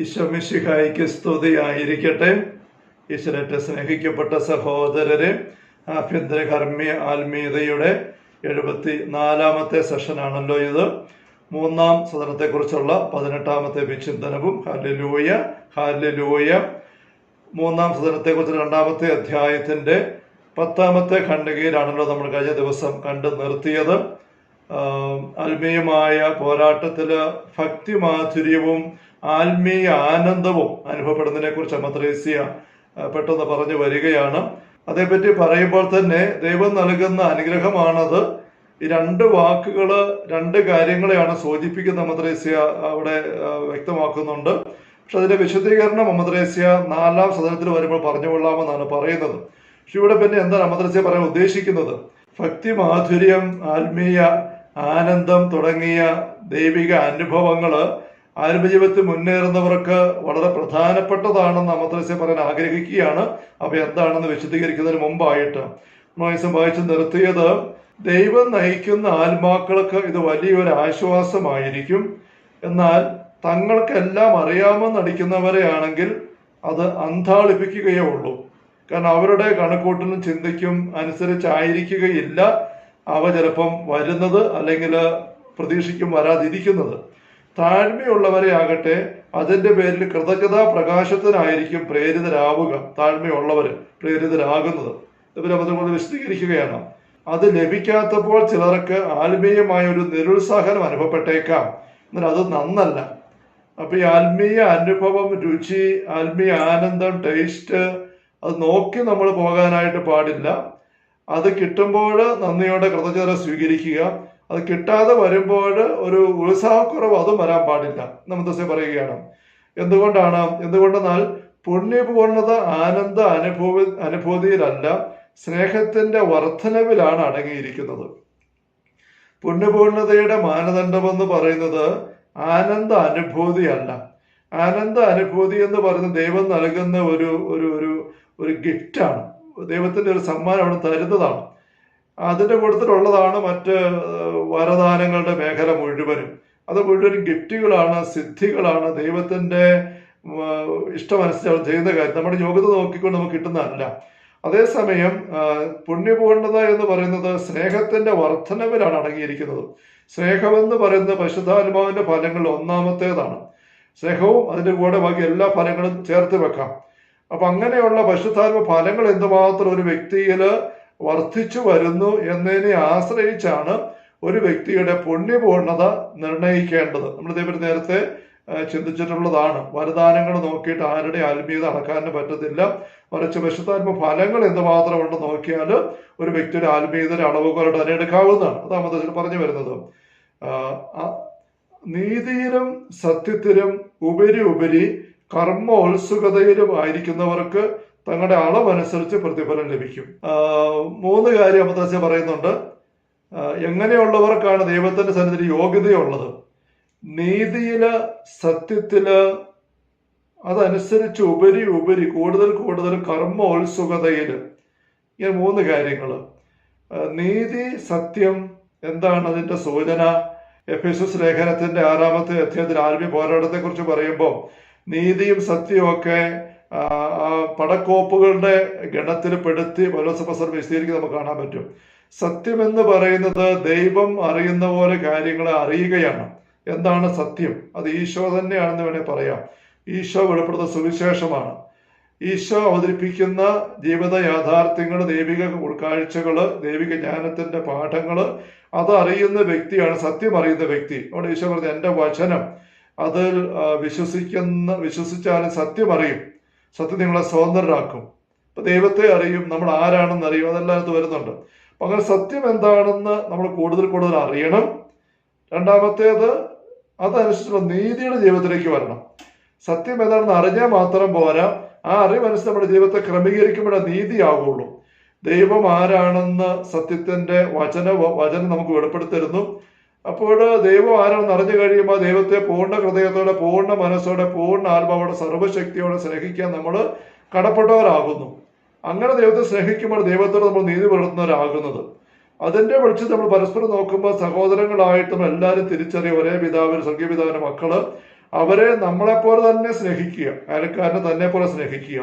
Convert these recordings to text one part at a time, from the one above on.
ഈശോമിശിഹായിക്ക് സ്തുതിയായിരിക്കട്ടെ. ഈശ്വരത്തെ സ്നേഹിക്കപ്പെട്ട സഹോദരരെ ആഭ്യന്തര കർമ്മീയ ആത്മീയതയുടെ എഴുപത്തി നാലാമത്തെ സെഷനാണല്ലോ ഇത്. മൂന്നാം സദനത്തെക്കുറിച്ചുള്ള പതിനെട്ടാമത്തെ വിചിന്തനവും. ഹാലിലൂയ ഹാലിലൂയ മൂന്നാം സദനത്തെക്കുറിച്ച് രണ്ടാമത്തെ അധ്യായത്തിന്റെ പത്താമത്തെ ഖണ്ഡികയിലാണല്ലോ നമ്മൾ കഴിഞ്ഞ ദിവസം കണ്ടു നിർത്തിയത്. ആത്മീയമായ പോരാട്ടത്തിൽ ഭക്തി മാധുര്യവും ആത്മീയ ആനന്ദവും അനുഭവപ്പെടുന്നതിനെ കുറിച്ച് മദ്രേസ്യ പെട്ടെന്ന് പറഞ്ഞു വരികയാണ്. അതേപ്പറ്റി പറയുമ്പോൾ തന്നെ ദൈവം നൽകുന്ന അനുഗ്രഹമാണത്. ഈ രണ്ട് വാക്കുകൾ രണ്ട് കാര്യങ്ങളെയാണ് സൂചിപ്പിക്കുന്ന മദ്രേസ്യ അവിടെ വ്യക്തമാക്കുന്നുണ്ട്. പക്ഷെ അതിന്റെ വിശദീകരണം മദ്രേസ്യ നാലാം സദനത്തിൽ വരുമ്പോൾ പറഞ്ഞുകൊള്ളാമെന്നാണ് പറയുന്നത്. പക്ഷെ ഇവിടെ പിന്നെ എന്താണ് മദ്രസ്യ പറയാൻ ഉദ്ദേശിക്കുന്നത്? ഭക്തി മാധുര്യം ആത്മീയ ആനന്ദം തുടങ്ങിയ ദൈവിക അനുഭവങ്ങൾ ആത്മജീവിതത്തിൽ മുന്നേറുന്നവർക്ക് വളരെ പ്രധാനപ്പെട്ടതാണെന്ന് അമദ്രസ്യ പറയാൻ ആഗ്രഹിക്കുകയാണ്. അപ്പോൾ എന്താണെന്ന് വിശദീകരിക്കുന്നതിന് മുമ്പായിട്ട് നോയസം വായിച്ച് നിർത്തിയത് ദൈവം നയിക്കുന്ന ആത്മാക്കൾക്ക് ഇത് വലിയൊരു ആശ്വാസമായിരിക്കും. എന്നാൽ തങ്ങൾക്കെല്ലാം അറിയാമെന്ന് നടിക്കുന്നവരെ ആണെങ്കിൽ അത് അന്താളിപ്പിക്കുകയേ ഉള്ളൂ. കാരണം അവരുടെ കണക്കൂട്ടിലും ചിന്തയ്ക്കും അനുസരിച്ചായിരിക്കുകയില്ല. അവ ചിലപ്പം വരുന്നത് അല്ലെങ്കിൽ പ്രതീക്ഷിക്കും വരാതിരിക്കുന്നത്. താഴ്മയുള്ളവരെ ആകട്ടെ അതിന്റെ പേരിൽ കൃതജ്ഞതാ പ്രകാശത്തിനായിരിക്കും പ്രേരിതരാവുക താഴ്മയുള്ളവർ പ്രേരിതരാകുന്നത്. ഇവർ വിശദീകരിക്കുകയാണ്. അത് ലഭിക്കാത്തപ്പോൾ ചിലർക്ക് ആത്മീയമായ ഒരു നിരുത്സാഹനം അനുഭവപ്പെട്ടേക്കാം. എന്നാൽ അത് നന്നല്ല. അപ്പൊ ഈ ആത്മീയ അനുഭവം രുചി ആത്മീയ ആനന്ദം ടേസ്റ്റ് അത് നോക്കി നമ്മൾ പോകാനായിട്ട് പാടില്ല. അത് കിട്ടുമ്പോൾ നന്ദിയോടെ കൃതജ്ഞത സ്വീകരിക്കുക. അത് കിട്ടാതെ വരുമ്പോൾ ഒരു ഉത്സാഹക്കുറവ് അതും വരാൻ പാടില്ല. നമ്മത്തെ പറയുകയാണ്. എന്തുകൊണ്ടാണ്? എന്തുകൊണ്ടെന്നാൽ പുണ്യപൂർണത ആനന്ദ അനുഭവ അനുഭൂതിയിലല്ല സ്നേഹത്തിന്റെ വർധനവിലാണ് അടങ്ങിയിരിക്കുന്നത്. പുണ്യപൂർണതയുടെ മാനദണ്ഡമെന്ന് പറയുന്നത് ആനന്ദ അനുഭൂതിയല്ല. ആനന്ദ അനുഭൂതി എന്ന് പറയുന്നത് ദൈവം നൽകുന്ന ഒരു ഒരു ഒരു ഗിഫ്റ്റാണ്. ദൈവത്തിന്റെ ഒരു സമ്മാനം അവിടെ തരുന്നതാണ്. അതിന്റെ കൂട്ടത്തിലുള്ളതാണ് മറ്റ് വരദാനങ്ങളുടെ മേഖല മുഴുവനും. അത് മുഴുവനും ഗിഫ്റ്റുകളാണ് സിദ്ധികളാണ്. ദൈവത്തിന്റെ ഉം, ഇഷ്ടമനുസരിച്ച് ചെയ്യുന്ന കാര്യം. നമ്മുടെ യോഗ്യത നോക്കിക്കൊണ്ട് നമുക്ക് കിട്ടുന്നതല്ല. അതേസമയം പുണ്യപൂർണത എന്ന് പറയുന്നത് സ്നേഹത്തിന്റെ വർധനവിലാണ് അടങ്ങിയിരിക്കുന്നത്. സ്നേഹമെന്ന് പറയുന്നത് പരിശുദ്ധാത്മാവിന്റെ ഫലങ്ങളിൽ ഒന്നാമത്തേതാണ്. സ്നേഹവും അതിന്റെ കൂടെ ബാക്കി എല്ലാ ഫലങ്ങളും ചേർത്ത് വെക്കാം. അപ്പൊ അങ്ങനെയുള്ള പരിശുദ്ധാത്മ ഫലങ്ങൾ എന്തുമാത്രം ഒരു വ്യക്തിയിൽ വർദ്ധിച്ചു വരുന്നു എന്നതിനെ ആശ്രയിച്ചാണ് ഒരു വ്യക്തിയുടെ പുണ്യപൂർണത നിർണയിക്കേണ്ടത്. നമ്മൾ ഇതേപറ്റി നേരത്തെ ചിന്തിച്ചിട്ടുള്ളതാണ്. വരദാനങ്ങൾ നോക്കിയിട്ട് ആരുടെ ആത്മീയത അളക്കാനും പറ്റത്തില്ല. മറിച്ച് വിശുദ്ധാത്മ ഫലങ്ങൾ എന്തുമാത്രം ഉണ്ടെന്ന് നോക്കിയാൽ ഒരു വ്യക്തിയുടെ ആത്മീയതയുടെ അളവുകളുടെ തന്നെ എടുക്കാവുന്നതാണ് അതാണ് മതത്തിൽ പറഞ്ഞു വരുന്നത്. നീതിയിലും സത്യത്തിലും ഉപരി ഉപരി കർമ്മോത്സുകതയിലും ആയിരിക്കുന്നവർക്ക് തങ്ങളുടെ അളവനുസരിച്ച് പ്രതിഫലം ലഭിക്കും. മൂന്ന് കാര്യം മദ്രസ പറയുന്നുണ്ട്. എങ്ങനെയുള്ളവർക്കാണ് ദൈവത്തിന്റെ സന്നിധി യോഗ്യതയുള്ളത്? നീതിയിൽ സത്യത്തിൽ അതനുസരിച്ച് ഉപരി ഉപരി കൂടുതൽ കൂടുതൽ കർമ്മോത്സുകതയിൽ. ഇങ്ങനെ മൂന്ന് കാര്യങ്ങൾ നീതി സത്യം എന്താണ് അതിന്റെ സൂചന? എഫ് എസ് എസ് ലേഖനത്തിന്റെ ആറാമത്തെ അധ്യായത്തിൽ ആർമി പോരാട്ടത്തെ കുറിച്ച് പറയുമ്പോൾ നീതിയും സത്യവും ഒക്കെ പടക്കോപ്പുകളുടെ ഗണത്തിൽ പെടുത്തി പലോസഫസർ വിശദീകരിക്കുന്നത് നമുക്ക് കാണാൻ പറ്റും. സത്യം എന്ന് പറയുന്നത് ദൈവം അറിയുന്ന പോലെ കാര്യങ്ങളെ അറിയുകയാണ്. എന്താണ് സത്യം? അത് ഈശോ തന്നെയാണെന്ന് വേണേൽ പറയാം. ഈശോ വെളിപ്പെടുന്ന സുവിശേഷമാണ്. ഈശോ അവതരിപ്പിക്കുന്ന ജീവിത യാഥാർത്ഥ്യങ്ങൾ ദൈവിക ഉൾക്കാഴ്ചകൾ ദൈവിക ജ്ഞാനത്തിന്റെ പാഠങ്ങൾ അത് അറിയുന്ന വ്യക്തിയാണ് സത്യം അറിയുന്ന വ്യക്തി. അവിടെ ഈശോ പറഞ്ഞു എന്റെ വചനം അതിൽ വിശ്വസിക്കുന്ന വിശ്വസിച്ചാലും സത്യം അറിയും. സത്യം നിങ്ങളെ സ്വതന്ത്രരാക്കും. അപ്പൊ ദൈവത്തെ അറിയും നമ്മൾ ആരാണെന്ന് അറിയും അതെല്ലാം അത് വരുന്നുണ്ട്. അപ്പൊ അങ്ങനെ സത്യം എന്താണെന്ന് നമ്മൾ കൂടുതൽ കൂടുതൽ അറിയണം. രണ്ടാമത്തേത് അതനുസരിച്ചുള്ള നീതിയുടെ ജീവിതത്തിലേക്ക് വരണം. സത്യം എന്താണെന്ന് അറിഞ്ഞാൽ മാത്രം പോരാ. ആ അറിവനുസരിച്ച് നമ്മുടെ ജീവിതത്തെ ക്രമീകരിക്കുമ്പോഴേ നീതിയാകുള്ളൂ ദൈവം ആരാണെന്ന് സത്യത്തിന്റെ വചന വചനം നമുക്ക് വെളിപ്പെടുത്തരുന്നു. അപ്പോൾ ദൈവം ആരോ അറിഞ്ഞു കഴിയുമ്പോൾ ദൈവത്തെ പൂർണ ഹൃദയത്തോടെ പൂർണ മനസ്സോടെ പൂർണ ആത്മാവോടെ സർവശക്തിയോടെ സ്നേഹിക്കാൻ നമ്മൾ കടപ്പെട്ടവരാകുന്നു. അങ്ങനെ ദൈവത്തെ സ്നേഹിക്കുമ്പോൾ ദൈവത്തോട് നമ്മൾ നീതി പുലർത്തുന്നവരാകുന്നത്. അതിന്റെ വെളിച്ചം നമ്മൾ പരസ്പരം നോക്കുമ്പോൾ സഹോദരങ്ങളായിട്ടും എല്ലാവരും തിരിച്ചറിയും ഒരേ പിതാവിന് സ്വർഗീയ മക്കൾ അവരെ നമ്മളെപ്പോലെ തന്നെ സ്നേഹിക്കുക അയൽക്കാരനെ തന്നെ പോലെ സ്നേഹിക്കുക.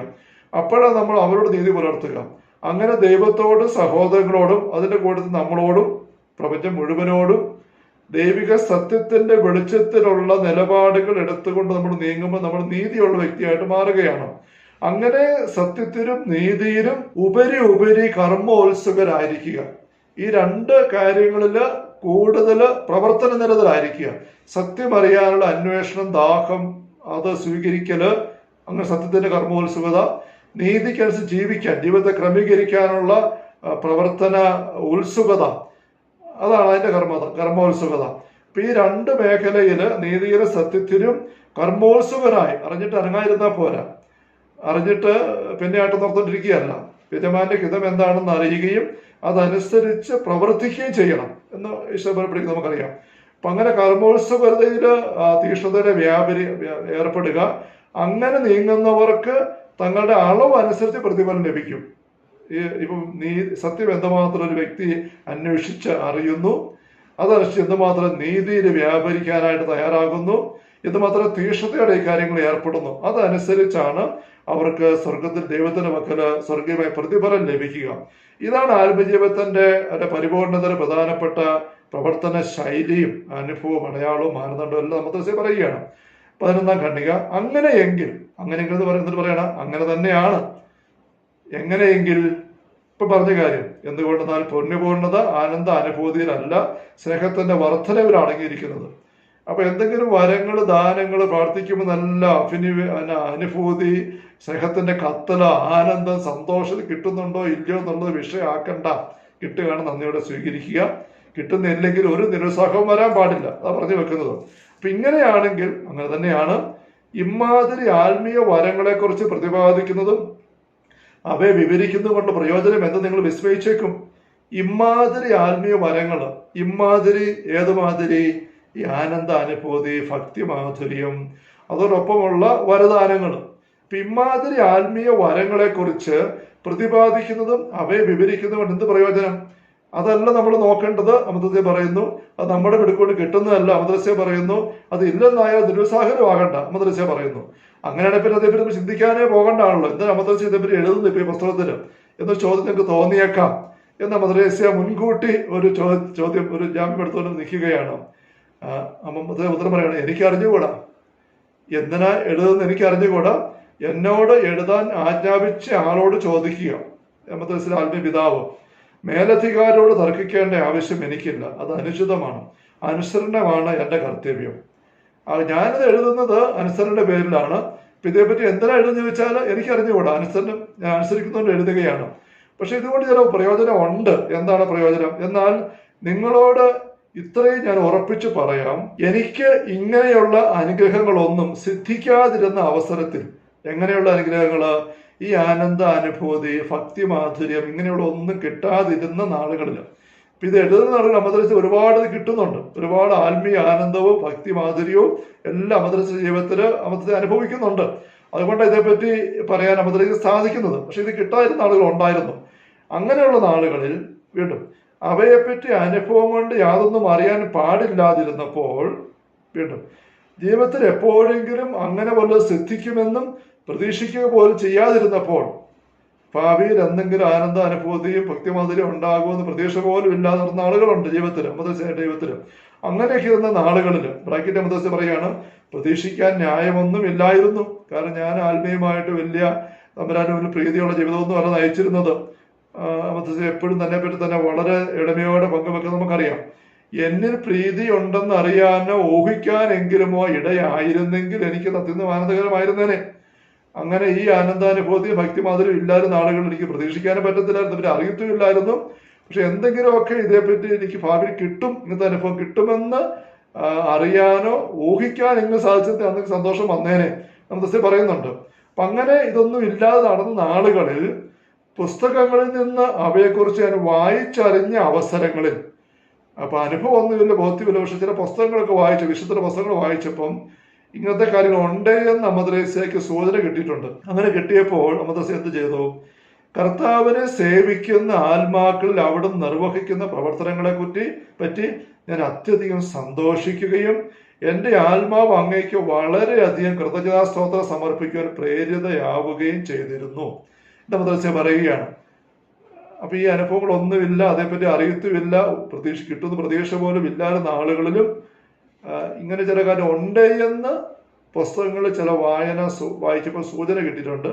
അപ്പോഴാണ് നമ്മൾ അവരോട് നീതി പുലർത്തുക. അങ്ങനെ ദൈവത്തോടും സഹോദരങ്ങളോടും അതിന്റെ കൂട്ടത്തിൽ നമ്മളോടും പ്രപഞ്ചം മുഴുവനോടും ദൈവിക സത്യത്തിന്റെ വെളിച്ചത്തിലുള്ള നിലപാടുകൾ എടുത്തുകൊണ്ട് നമ്മൾ നീങ്ങുമ്പോൾ നമ്മൾ നീതിയുള്ള വ്യക്തിയായിട്ട് മാറുകയാണ്. അങ്ങനെ സത്യത്തിലും നീതിയിലും ഉപരി ഉപരി കർമ്മോത്സുകരായിരിക്കുക. ഈ രണ്ട് കാര്യങ്ങളിൽ കൂടുതൽ പ്രവർത്തന നിരതരായിരിക്കുക. സത്യം അറിയാനുള്ള അന്വേഷണം ദാഹം അത് സ്വീകരിക്കൽ അങ്ങനെ സത്യത്തിന്റെ കർമ്മോത്സുകത നീതിക്കനുസരിച്ച് ജീവിക്കാൻ ജീവിതത്തെ ക്രമീകരിക്കാനുള്ള പ്രവർത്തന ഉത്സുകത അതാണ് അതിന്റെ കർമ്മ കർമ്മോത്സുകത. അപ്പൊ ഈ രണ്ട് മേഖലയിൽ നീതിയിലെ സത്യത്തിലും കർമ്മോത്സുകനായി അറിഞ്ഞിട്ട് അനങ്ങാതിരുന്നാൽ പോരാ. അറിഞ്ഞിട്ട് പിന്നെ ആട്ടം നടത്തോണ്ടിരിക്കുകയല്ല യജമാന്റെ ഹിതം എന്താണെന്ന് അറിയുകയും അതനുസരിച്ച് പ്രവർത്തിക്കുകയും ചെയ്യണം എന്ന് ഈശ്വരപ്പെടുത്തി നമുക്കറിയാം. അപ്പൊ അങ്ങനെ കർമ്മോത്സവതയിൽ തീഷ്ണതയുടെ വ്യാപരി വ്യ- ഏർപ്പെടുക അങ്ങനെ നീങ്ങുന്നവർക്ക് തങ്ങളുടെ അളവ് അനുസരിച്ച് പ്രതിഫലം ലഭിക്കും. ഇപ്പം നീ സത്യം എന്തുമാത്രം ഒരു വ്യക്തി അന്വേഷിച്ച് അറിയുന്നു അതനുസരിച്ച് എന്തുമാത്രം നീതിയിൽ വ്യാപരിക്കാനായിട്ട് തയ്യാറാകുന്നു എന്തുമാത്രം തീഷ്ണതയോടെ ഈ കാര്യങ്ങൾ ഏർപ്പെടുന്നു അതനുസരിച്ചാണ് അവർക്ക് സ്വർഗത്തിൽ ദൈവത്തിന്റെ മക്കൾ സ്വർഗീയമായ പ്രതിഫലം ലഭിക്കുക. ഇതാണ് ആത്മജീവിതത്തിന്റെ പരിപൂർണതയുടെ പ്രധാനപ്പെട്ട പ്രവർത്തന ശൈലിയും അനുഭവവും അടയാളവും മാനദണ്ഡവും എല്ലാം നമ്മൾ പറയുകയാണ്. പതിനൊന്നാം ഖണ്ഡിക അങ്ങനെയെങ്കിൽ അങ്ങനെയെങ്കിൽ എന്ന് പറയുന്നത് പറയണം അങ്ങനെ തന്നെയാണ്. എങ്ങനെയെങ്കിൽ ഇപ്പൊ പറഞ്ഞ കാര്യം എന്തുകൊണ്ടെന്നാൽ പുണ്യപൂർണത ആനന്ദ അനുഭൂതിയിലല്ല സ്നേഹത്തിന്റെ വർധനവിൽ അടങ്ങിയിരിക്കുന്നത് അപ്പൊ എന്തെങ്കിലും വരങ്ങൾ ദാനങ്ങൾ പ്രാർത്ഥിക്കുമ്പോൾ നല്ല അഭിനി അനുഭൂതി സ്നേഹത്തിന്റെ കത്തല ആനന്ദം സന്തോഷം കിട്ടുന്നുണ്ടോ ഇല്ലയോ എന്നുള്ളത് വിഷയമാക്കണ്ട കിട്ടുകയാണ് നന്ദിയോടെ സ്വീകരിക്കുക. കിട്ടുന്നില്ലെങ്കിൽ ഒരു നിരുത്സാഹവും വരാൻ പാടില്ല. അതാ പറഞ്ഞു വെക്കുന്നത്. അപ്പൊ ഇങ്ങനെയാണെങ്കിൽ അങ്ങനെ തന്നെയാണ്. ഇമാതിരി ആത്മീയ വരങ്ങളെക്കുറിച്ച് പ്രതിപാദിക്കുന്നതും അവയെ വിവരിക്കുന്നതുകൊണ്ട് പ്രയോജനം എന്ന് നിങ്ങൾ വിസ്മയിച്ചേക്കും. ഇമാതിരി ആത്മീയ വരങ്ങൾ ഇമാതിരി ഏതുമാതിരി? ഈ ആനന്ദ അനുഭൂതി ഭക്തി മാധുര്യം അതോടൊപ്പമുള്ള വരദാനങ്ങൾ. ഇമാതിരി ആത്മീയ വരങ്ങളെ കുറിച്ച് പ്രതിപാദിക്കുന്നതും അവയെ വിവരിക്കുന്നതും കൊണ്ട് എന്ത് പ്രയോജനം? അതല്ല നമ്മൾ നോക്കേണ്ടത് അമൃതത്തെ പറയുന്നു. അത് നമ്മുടെ പിടിക്കൊണ്ട് കിട്ടുന്നതല്ല അമൃതസ്യ പറയുന്നു. അത് ഇല്ലെന്നായാൽ നിരുത്സാഹനമാകണ്ട അമൃതസ്യ പറയുന്നു. അങ്ങനെയാണെങ്കിൽ പിന്നെ അതേപ്പറ്റി നമ്മൾ ചിന്തിക്കാനേ പോകണ്ടാണല്ലോ എന്താ അമൃതസ്യ ഇതേപ്പറ്റി എഴുതുന്നു ഇപ്പൊ ഈ പുസ്തകത്തിൽ എന്ന ചോദ്യം നിങ്ങൾക്ക് തോന്നിയേക്കാം. എന്ന മദ്രസ മുൻകൂട്ടി ഒരു ചോദ്യം ഒരു ജാമ്യം എടുത്തുകൊണ്ട് നിൽക്കുകയാണ്. ഉത്തരം പറയണം എനിക്ക് അറിഞ്ഞുകൂടാ? എന്തിനാ എഴുതുന്ന എനിക്ക് അറിഞ്ഞുകൂടാ? എന്നോട് എഴുതാൻ ആജ്ഞാപിച്ച ആളോട് ചോദിക്കുക. എമ്മത്തസിലെ ആത്മീയ പിതാവ് മേലധികാരോട് തർക്കിക്കേണ്ട ആവശ്യം എനിക്കില്ല. അത് അനുചിതമാണ്. അനുസരണമാണ് എന്റെ കർത്തവ്യം. ഞാനത് എഴുതുന്നത് അനുസരണയുടെ പേരിലാണ്. ഇതേപ്പറ്റി എന്തിനാ എഴുതുന്ന ചോദിച്ചാൽ എനിക്ക് അറിഞ്ഞുകൂടാ അനുസരണം ഞാൻ അനുസരിക്കുന്നതുകൊണ്ട് എഴുതുകയാണ്. പക്ഷെ ഇതുകൊണ്ട് ചില പ്രയോജനം ഉണ്ട്. എന്താണ് പ്രയോജനം? എന്നാൽ നിങ്ങളോട് ഇത്രയും ഞാൻ ഉറപ്പിച്ചു പറയാം. എനിക്ക് ഇങ്ങനെയുള്ള അനുഗ്രഹങ്ങളൊന്നും സിദ്ധിക്കാതിരുന്ന അവസരത്തിൽ എങ്ങനെയുള്ള അനുഗ്രഹങ്ങൾ? ഈ ആനന്ദ അനുഭൂതി ഭക്തി മാധുര്യം ഇങ്ങനെയുള്ള ഒന്നും കിട്ടാതിരുന്ന നാളുകളിൽ ഇത് എഴുതുന്ന അമദ്രസ് ഒരുപാട് കിട്ടുന്നുണ്ട്. ഒരുപാട് ആത്മീയ ആനന്ദവും ഭക്തി മാധുര്യവും എല്ലാം അമദ്രസ് ജീവിതത്തിൽ അമദ്രസ് അനുഭവിക്കുന്നുണ്ട്. അതുകൊണ്ട് ഇതേപ്പറ്റി പറയാൻ അമദ്രസ് സാധിക്കുന്നത്. പക്ഷെ ഇത് കിട്ടാതിരുന്ന ആളുകൾ ഉണ്ടായിരുന്നു. അങ്ങനെയുള്ള നാളുകളിൽ വീണ്ടും അവയെപ്പറ്റി അനുഭവം കൊണ്ട് യാതൊന്നും അറിയാൻ പാടില്ലാതിരുന്നപ്പോൾ വീണ്ടും ജീവിതത്തിൽ എപ്പോഴെങ്കിലും അങ്ങനെ വല്ലതും സിദ്ധിക്കുമെന്നും പ്രതീക്ഷിക്കുക പോലും ചെയ്യാതിരുന്നപ്പോൾ ഭാവിയിൽ എന്തെങ്കിലും ആനന്ദ അനുഭൂതിയും ഭക്തിമാധുര്യം ഉണ്ടാകുമെന്ന് പ്രതീക്ഷ പോലും ഇല്ലാതെ നടന്ന ആളുകളുണ്ട് ജീവിതത്തിൽ മതസ്യ ജീവിതത്തിൽ അങ്ങനെയൊക്കെ ഇരുന്ന നാളുകളിൽ ബ്രാക്കറ്റ് മതസ്യ പറയാണ് പ്രതീക്ഷിക്കാൻ ന്യായമൊന്നും ഇല്ലായിരുന്നു. കാരണം ഞാൻ ആത്മീയമായിട്ട് വലിയ തമ്പരാനും ഒരു പ്രീതിയുള്ള ജീവിതമൊന്നും അല്ല നയിച്ചിരുന്നത്. മതസ്യ എപ്പോഴും തന്നെ പറ്റി തന്നെ വളരെ എളിമയോടെ പങ്കുവെക്കുന്നത് നമുക്കറിയാം. എന്നിൽ പ്രീതി ഉണ്ടെന്ന് അറിയാനോ ഊഹിക്കാനെങ്കിലുമോ ഇടയായിരുന്നെങ്കിൽ എനിക്ക് അത്യന്തം ആനന്ദകരമായിരുന്നേനെ അങ്ങനെ ഈ ആനന്ദാനുഭൂതി മാധുരം ഇല്ലായിരുന്ന ആളുകൾ എനിക്ക് പ്രതീക്ഷിക്കാനും പറ്റത്തില്ലായിരുന്നു. ഇവരെ അറിയത്തുമില്ലായിരുന്നു പക്ഷെ എന്തെങ്കിലുമൊക്കെ ഇതേപ്പറ്റി എനിക്ക് ഭാവിയിൽ കിട്ടും ഇങ്ങനത്തെ അനുഭവം കിട്ടുമെന്ന് അറിയാനോ ഊഹിക്കാൻ എങ്ങനെ സാധിച്ചത് അന്ന് സന്തോഷം വന്നേനെ നമുക്ക് പറയുന്നുണ്ട്. അപ്പൊ അങ്ങനെ ഇതൊന്നും ഇല്ലാതെ നടന്ന നാളുകളിൽ പുസ്തകങ്ങളിൽ നിന്ന് അവയെക്കുറിച്ച് ഞാൻ വായിച്ചറിഞ്ഞ അവസരങ്ങളിൽ അപ്പൊ അനുഭവം ഒന്നുമില്ല ബോധ്യമില്ല. പക്ഷെ ചില പുസ്തകങ്ങളൊക്കെ വായിച്ചു വിശുദ്ധ പുസ്തകങ്ങൾ വായിച്ചപ്പം ഇങ്ങനത്തെ കാര്യങ്ങൾ ഉണ്ട് എന്ന് അമദ്രേസയ്ക്ക് സൂചന കിട്ടിയിട്ടുണ്ട്. അങ്ങനെ കിട്ടിയപ്പോൾ അമദ്രസ എന്ത് ചെയ്തു? കർത്താവിനെ സേവിക്കുന്ന ആത്മാക്കളിൽ അവിടെ നിർവഹിക്കുന്ന പ്രവർത്തനങ്ങളെ കുറ്റി പറ്റി ഞാൻ അത്യധികം സന്തോഷിക്കുകയും എന്റെ ആത്മാവ് അങ്ങേക്ക് വളരെയധികം കൃതജ്ഞതാസ്തോത്രം സമർപ്പിക്കുവാൻ പ്രേരിതയാവുകയും ചെയ്തിരുന്നു. എന്ന് മദ്രസ പറയുകയാണ്. അപ്പൊ ഈ അനുഭവങ്ങളൊന്നുമില്ല അതേപ്പറ്റി അറിയത്തുമില്ല പ്രതീക്ഷ കിട്ടുന്ന പ്രതീക്ഷ പോലും ഇല്ലാതെ ആളുകളിലും ഇങ്ങനെ ചില കാര്യം ഉണ്ട് എന്ന് പുസ്തകങ്ങളിൽ ചില വായന വായിച്ചപ്പോൾ സൂചന കിട്ടിയിട്ടുണ്ട്.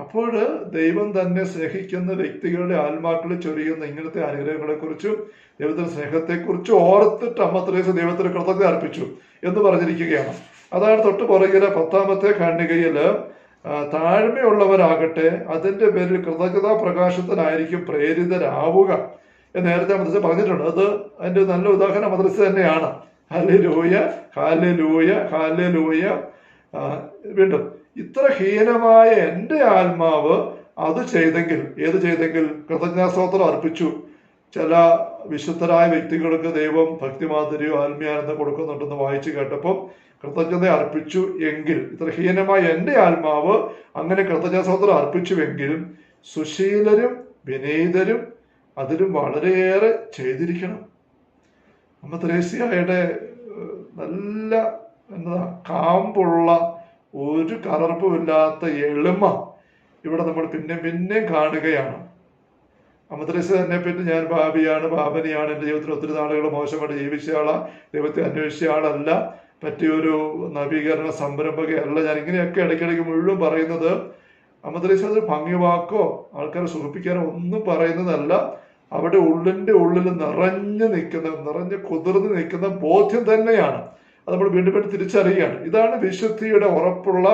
അപ്പോൾ ദൈവം തന്നെ സ്നേഹിക്കുന്ന വ്യക്തികളുടെ ആത്മാക്കളിൽ ചൊരിയുന്ന ഇങ്ങനത്തെ അനുഗ്രഹങ്ങളെക്കുറിച്ചും ദൈവത്തിന്റെ സ്നേഹത്തെക്കുറിച്ചും ഓർത്തിട്ട് അമ്മ ത്രേസ് ദൈവത്തിന് കൃതജ്ഞത അർപ്പിച്ചു എന്ന് പറഞ്ഞിരിക്കുകയാണ്. അതാണ് തൊട്ട് പുറകിലെ പത്താമത്തെ ഖണ്ഡികയിൽ താഴ്മയുള്ളവരാകട്ടെ അതിന്റെ പേരിൽ കൃതജ്ഞതാ പ്രകാശത്തിനായിരിക്കും പ്രേരിതരാവുക എന്ന് നേരത്തെ മദ്രസ പറഞ്ഞിട്ടുണ്ട്. അത് അതിന്റെ നല്ല ഉദാഹരണം മദ്രസ തന്നെയാണ്. ഹാലലൂയ ഹാലലൂയ ഹാലലൂയ വീണ്ടും ഇത്ര ഹീനമായ എന്റെ ആത്മാവ് അത് ചെയ്തെങ്കിൽ ഏത് ചെയ്തെങ്കിൽ? കൃതജ്ഞാസ്തോത്രം അർപ്പിച്ചു. ചില വിശുദ്ധരായ വ്യക്തികൾക്ക് ദൈവം ഭക്തിമാതിരിയോ ആത്മീയാനന്ദം കൊടുക്കുന്നുണ്ടെന്ന് വായിച്ചു കേട്ടപ്പോൾ കൃതജ്ഞത അർപ്പിച്ചു എങ്കിൽ ഇത്ര ഹീനമായ എന്റെ ആത്മാവ് അങ്ങനെ കൃതജ്ഞാസ്തോത്രം അർപ്പിച്ചുവെങ്കിലും സുശീലരും വിനീതരും അതിലും വളരെയേറെ ചെയ്തിരിക്കണം. അമ്മ ത്രേസ്യയുടെ നല്ല എന്താ കാമ്പുള്ള ഒരു കലർപ്പുമില്ലാത്ത എളിമ ഇവിടെ നമ്മൾ പിന്നെ പിന്നെയും കാണുകയാണ്. അമ്മദ്രേസ തന്നെ പറ്റി ഞാൻ ഭാവിയാണ് ഭാവനയാണ് എന്റെ ജീവിതത്തിൽ ഒത്തിരി നാളുകൾ മോശമായിട്ട് ജീവിച്ച ദൈവത്തെ അന്വേഷിച്ച ആളല്ല പറ്റിയൊരു നവീകരണ സംരംഭകയല്ല. ഞാൻ ഇങ്ങനെയൊക്കെ ഇടയ്ക്കിടയ്ക്ക് മുഴുവൻ പറയുന്നത് അമ്മദ്രേസ അത് ഭംഗിവാക്കോ ആൾക്കാരെ സുഖിപ്പിക്കാനോ ഒന്നും പറയുന്നതല്ല. അവിടെ ഉള്ളിന്റെ ഉള്ളിൽ നിറഞ്ഞു നിൽക്കുന്ന നിറഞ്ഞ് കുതിർന്ന് നിൽക്കുന്ന ബോധ്യം തന്നെയാണ്. അത് നമ്മൾ വീണ്ടും വീണ്ടും തിരിച്ചറിയുകയാണ്. ഇതാണ് വിശുദ്ധിയുടെ ഉറപ്പുള്ള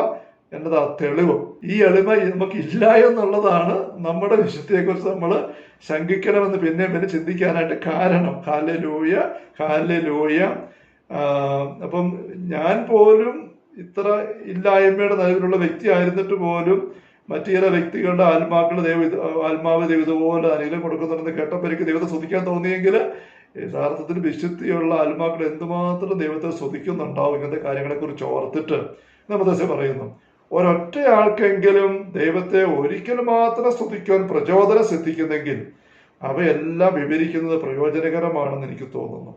എന്നതാ തെളിവ്. ഈ എളിമ നമുക്ക് ഇല്ല എന്നുള്ളതാണ് നമ്മുടെ വിശുദ്ധിയെക്കുറിച്ച് നമ്മൾ ശങ്കിക്കണമെന്ന് പിന്നെ പിന്നെ ചിന്തിക്കാനായിട്ട് കാരണം. കാലലൂയ കാലലൂയ അപ്പം ഞാൻ പോലും ഇത്ര ഇല്ലായ്മയുടെ നിലവിലുള്ള വ്യക്തി ആയിരുന്നിട്ട് പോലും മറ്റു ചില വ്യക്തികളുടെ ആത്മാക്കൾ ദൈവ ആത്മാവ് ദൈവതുപോലെ അനുഗ്രഹം കൊടുക്കുന്നുണ്ടെന്ന് കേട്ടപ്പോൾ എനിക്ക് ദൈവത്തെ സ്തുതിക്കാൻ തോന്നിയെങ്കിൽ യഥാർത്ഥത്തിൽ വിശുദ്ധിയുള്ള ആത്മാക്കൾ എന്തുമാത്രം ദൈവത്തെ സ്തുതിക്കുന്നുണ്ടാവും ഇങ്ങനത്തെ കാര്യങ്ങളെക്കുറിച്ച് ഓർത്തിട്ട് നമ്മദശ പറയുന്നു. ഒരൊറ്റ ആൾക്കെങ്കിലും ദൈവത്തെ ഒരിക്കൽ മാത്രം സ്തുതിക്കുവാൻ പ്രചോദനം സിദ്ധിക്കുന്നെങ്കിൽ അവയെല്ലാം വിവരിക്കുന്നത് പ്രയോജനകരമാണെന്ന് എനിക്ക് തോന്നുന്നു.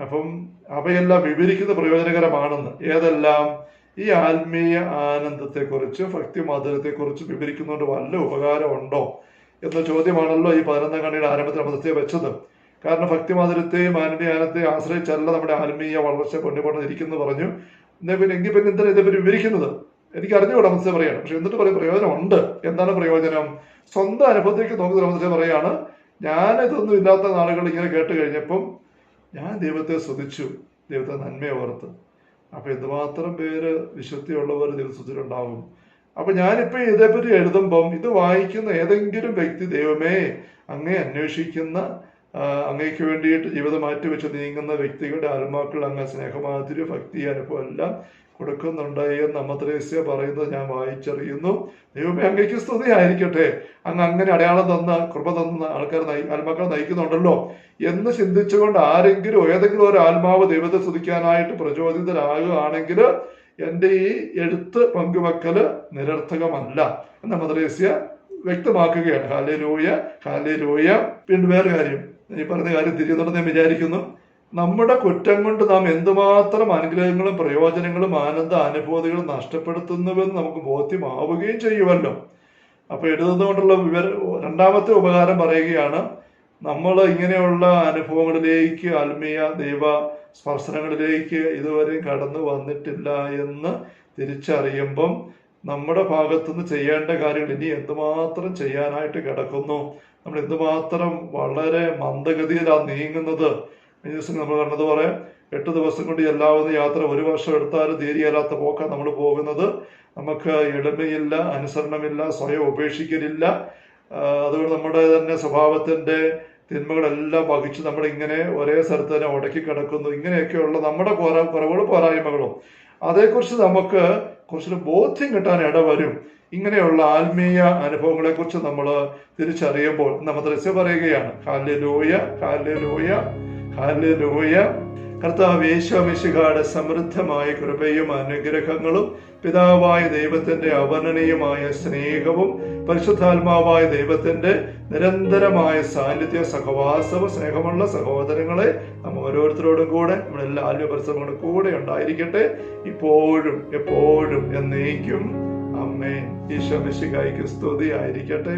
അപ്പം അവയെല്ലാം വിവരിക്കുന്നത് പ്രയോജനകരമാണെന്ന് ഏതെല്ലാം? ഈ ആത്മീയ ആനന്ദത്തെക്കുറിച്ച് ഭക്തി മാധുര്യത്തെക്കുറിച്ച് വിവരിക്കുന്നതുകൊണ്ട് വല്ല ഉപകാരമുണ്ടോ എന്ന ചോദ്യമാണല്ലോ ഈ പതിനൊന്നാം കണ്ണിയുടെ ആരംഭത്തിൽ അമൃതത്തെ വെച്ചത്. കാരണം ഭക്തി മാധുര്യത്തെയും ആശ്രയിച്ചല്ല നമ്മുടെ ആത്മീയ വളർച്ച കൊണ്ടുപോകണം ഇരിക്കുന്നു പറഞ്ഞു പിന്നെ എങ്കിൽ പിന്നെ എന്തിനാ ഇതേപ്പറ്റി വിവരിക്കുന്നത്? എനിക്ക് അറിഞ്ഞുകൂടാ മനസ്സിൽ പറയാണ് പക്ഷെ എന്നിട്ട് പറയും പ്രയോജനമുണ്ട്. എന്താണ് പ്രയോജനം? സ്വന്തം അനുഭവത്തിലേക്ക് നോക്കുന്ന മനസ്സിൽ പറയാണ് ഞാൻ ഇതൊന്നും ഇല്ലാത്ത നാളുകൾ ഇങ്ങനെ കേട്ട് കഴിഞ്ഞപ്പം ഞാൻ ദൈവത്തെ സ്തുതിച്ചു ദൈവത്തെ നന്മയെ ഓർത്ത് അപ്പൊ എന്തുമാത്രം പേര് വിശുദ്ധിയുള്ളവർ ദിവസത്തിലുണ്ടാവും അപ്പൊ ഞാനിപ്പോ ഇതേപ്പറ്റി എഴുതുമ്പം ഇത് വായിക്കുന്ന ഏതെങ്കിലും വ്യക്തി ദൈവമേ അങ്ങേ അന്വേഷിക്കുന്ന അങ്ങേക്ക് വേണ്ടിയിട്ട് ജീവിതം മാറ്റിവെച്ച് നീങ്ങുന്ന വ്യക്തികളുടെ ആത്മാക്കൾ അങ്ങ് സ്നേഹമാതിരി ഭക്തി അനുഭവം എല്ലാം കൊടുക്കുന്നുണ്ട്. എന്ന് അമ്മത്രേസ്യ പറയുന്നത് ഞാൻ വായിച്ചറിയുന്നു. ദൈവമേ അങ്ങേക്ക് സ്തുതി ആയിരിക്കട്ടെ അങ്ങ് അങ്ങനെ അടയാളം തന്ന കൃപ തന്ന ആൾക്കാർ നയി ആത്മാക്കളെ നയിക്കുന്നുണ്ടല്ലോ എന്ന് ചിന്തിച്ചുകൊണ്ട് ആരെങ്കിലും ഏതെങ്കിലും ഒരു ആത്മാവ് ദൈവത്തെ സ്തുതിക്കാനായിട്ട് പ്രചോദിതരാകുകയാണെങ്കിൽ എന്റെ ഈ എഴുത്ത് പങ്കുവെക്കൽ നിരർത്ഥകമല്ല എന്ന മദ്രേസ്യ വ്യക്തമാക്കുകയാണ്. ഹാലേ രൂയ ഹാലേ രൂയ പിന്നെ വേറെ കാര്യം ഈ പറഞ്ഞ കാര്യം തിരിയുന്നുണ്ടെന്ന് ഞാൻ വിചാരിക്കുന്നു. നമ്മുടെ കുറ്റം കൊണ്ട് നാം എന്തുമാത്രം അനുഗ്രഹങ്ങളും പ്രയോജനങ്ങളും ആനന്ദ അനുഭൂതികളും നഷ്ടപ്പെടുത്തുന്നുവെന്ന് നമുക്ക് ബോധ്യമാവുകയും ചെയ്യുമല്ലോ. അപ്പൊ എഴുതുന്നതുകൊണ്ടുള്ള വിവര രണ്ടാമത്തെ ഉപകാരം പറയുകയാണ് നമ്മൾ ഇങ്ങനെയുള്ള അനുഭവങ്ങളിലേക്ക് ആത്മീയ ദൈവ സ്പർശനങ്ങളിലേക്ക് ഇതുവരെ കടന്നു വന്നിട്ടില്ല എന്ന് തിരിച്ചറിയുമ്പം നമ്മുടെ ഭാഗത്തുനിന്ന് ചെയ്യേണ്ട കാര്യങ്ങൾ ഇനി എന്തുമാത്രം ചെയ്യാനായിട്ട് കിടക്കുന്നു? നമ്മൾ എന്തുമാത്രം വളരെ മന്ദഗതിയിലാണ് നീങ്ങുന്നത്? ദിവസം നമ്മൾ പറഞ്ഞതുപോലെ എട്ട് ദിവസം കൊണ്ട് എല്ലാവുന്ന യാത്ര ഒരു വർഷം എടുത്താലും തീരെയല്ലാത്ത പോക്കാണ് നമ്മൾ പോകുന്നത്. നമുക്ക് എളിമയില്ല അനുസരണമില്ല സ്വയം ഉപേക്ഷിക്കലില്ല. അതുകൊണ്ട് നമ്മുടെ തന്നെ സ്വഭാവത്തിന്റെ തിന്മകളെല്ലാം വഹിച്ച് നമ്മൾ ഇങ്ങനെ ഒരേ സ്ഥലത്ത് തന്നെ ഉടക്കി കിടക്കുന്നു. ഇങ്ങനെയൊക്കെയുള്ള നമ്മുടെ പോരാ കുറവുകളും പോരായ്മകളും. അതേക്കുറിച്ച് നമുക്ക് കുറച്ചൊരു ബോധ്യം കിട്ടാൻ ഇടവരും ഇങ്ങനെയുള്ള ആത്മീയ അനുഭവങ്ങളെ കുറിച്ച് നമ്മൾ തിരിച്ചറിയുമ്പോൾ നമ്മൾ ദൃശ്യം പറയുകയാണ്. ഹാല്യലൂയ ഹാല്യലൂയ ഹാല്യലൂയ കർത്താവ് യേശോമിശിഹായുടെ സമൃദ്ധമായ കൃപയും അനുഗ്രഹങ്ങളും പിതാവായ ദൈവത്തിന്റെ അവർണനീയമായ സ്നേഹവും പരിശുദ്ധാത്മാവായ ദൈവത്തിന്റെ നിരന്തരമായ സാന്നിധ്യ സഹവാസവ സ്നേഹമുള്ള സഹോദരങ്ങളെ നാം ഓരോരുത്തരോടും കൂടെ നമ്മളെല്ലാ ആത്മപരിശ്രമങ്ങളും കൂടെ ഉണ്ടായിരിക്കട്ടെ. ഇപ്പോഴും എപ്പോഴും എന്നേക്കും. അമ്മേ ഈശോ മിശിഹായിക്ക് സ്തുതി ആയിരിക്കട്ടെ